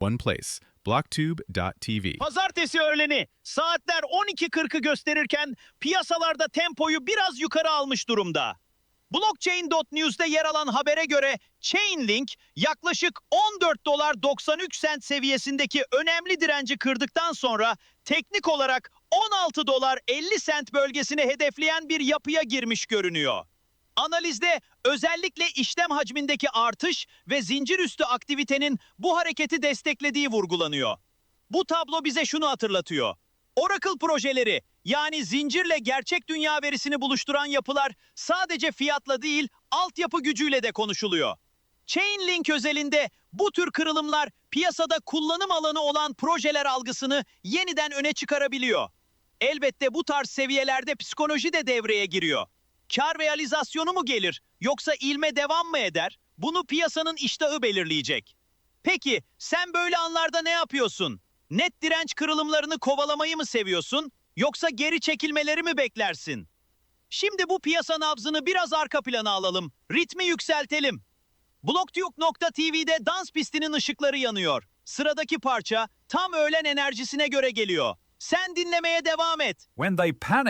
One place, blocktube.tv. Pazartesi öğleni saatler 12.40'ı gösterirken piyasalarda tempoyu biraz yukarı almış durumda. Blockchain.news'de yer alan habere göre Chainlink yaklaşık 14 dolar 93 sent seviyesindeki önemli direnci kırdıktan sonra teknik olarak 16 dolar 50 sent bölgesini hedefleyen bir yapıya girmiş görünüyor. Analizde özellikle işlem hacmindeki artış ve zincir üstü aktivitenin bu hareketi desteklediği vurgulanıyor. Bu tablo bize şunu hatırlatıyor. Oracle projeleri yani zincirle gerçek dünya verisini buluşturan yapılar sadece fiyatla değil altyapı gücüyle de konuşuluyor. Chainlink özelinde bu tür kırılımlar piyasada kullanım alanı olan projeler algısını yeniden öne çıkarabiliyor. Elbette bu tarz seviyelerde psikoloji de devreye giriyor. Kar realizasyonu mu gelir yoksa ilme devam mı eder? Bunu piyasanın iştahı belirleyecek. Peki sen böyle anlarda ne yapıyorsun? Net direnç kırılımlarını kovalamayı mı seviyorsun yoksa geri çekilmeleri mi beklersin? Şimdi bu piyasa nabzını biraz arka plana alalım. Ritmi yükseltelim. Blocktube.tv'de dans pistinin ışıkları yanıyor. Sıradaki parça tam öğlen enerjisine göre geliyor. Sen dinlemeye devam et. When they panic,